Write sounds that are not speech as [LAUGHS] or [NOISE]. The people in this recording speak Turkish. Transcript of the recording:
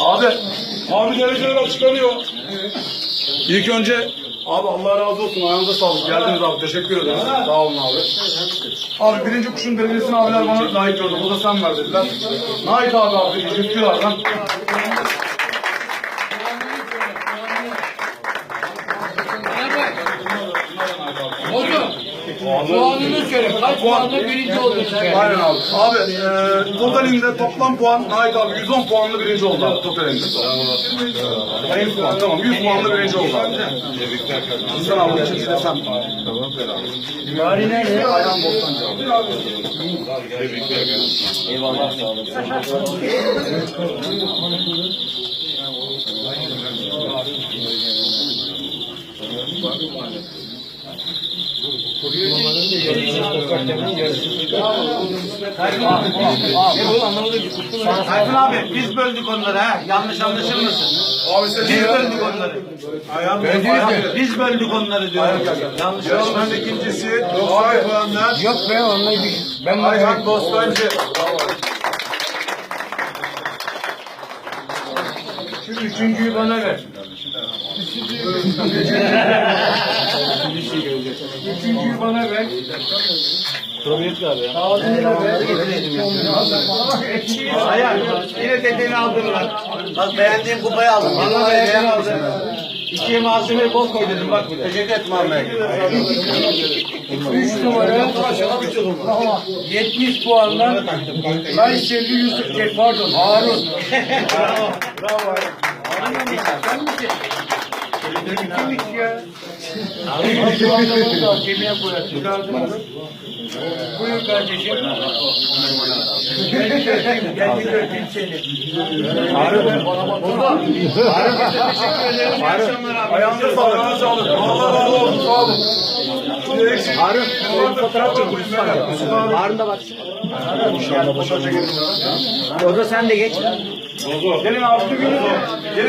Abi, abi dereceler açıklanıyor. İlk önce abi Allah razı olsun ayağınıza sağlık. Geldiniz abi teşekkür ederim. Sağ olun abi. Abi birinci kuşun derecesini abiler bana layık gördü. Bu da sen ver dediler. Nait abi abi Üsküdar'dan. Puanını söyle. Kaç puanla birinci oldun sen? Aynen abi. Abi e, totalinde toplam puan Nait abi 110 puanlı birinci oldu abi totalinde. Hayır puan tamam 100 puanlı birinci oldu abi. Sen abi ikinci de sen. Bari nerede? Ayhan Bostancı abi. Tayfun abi biz böldük onları ha. Yanlış anlaşılmasın. Abi sen Biz böldük onları. Biz böldük onları diyorum. Yanlış Yarışmanın ikincisi 90 puanla Yok be onunla. Ben Ayhan Bostancı. Şu üçüncüyü bana ver. Üçüncüyü bana ver. Ayhan yine dediğini aldın lan. Bak beğendiğin kupayı aldın. Vallahi beğendiğini aldın. İkiye malzemeyi bol koy dedim bak bir de. Teşekkür ederim Ahmet. Üç numara 70 puanla Kayseri Yusuf pardon Harun. [LAUGHS] Bravo. Bravo. Harun puanlamı da kemiğe koyar. Buyur kardeşim. Öpeyim, gel bir öpeyim seni. Harun biz de teşekkür ederiz. İyi akşamlar abi. Ayağınıza sağlık. Ayağınıza sağlık. Allah razı olsun. Sağ olun. Harun. Fotoğraf çekin. Harun da bak. O da sen de geç. Gelin abi. Gelin.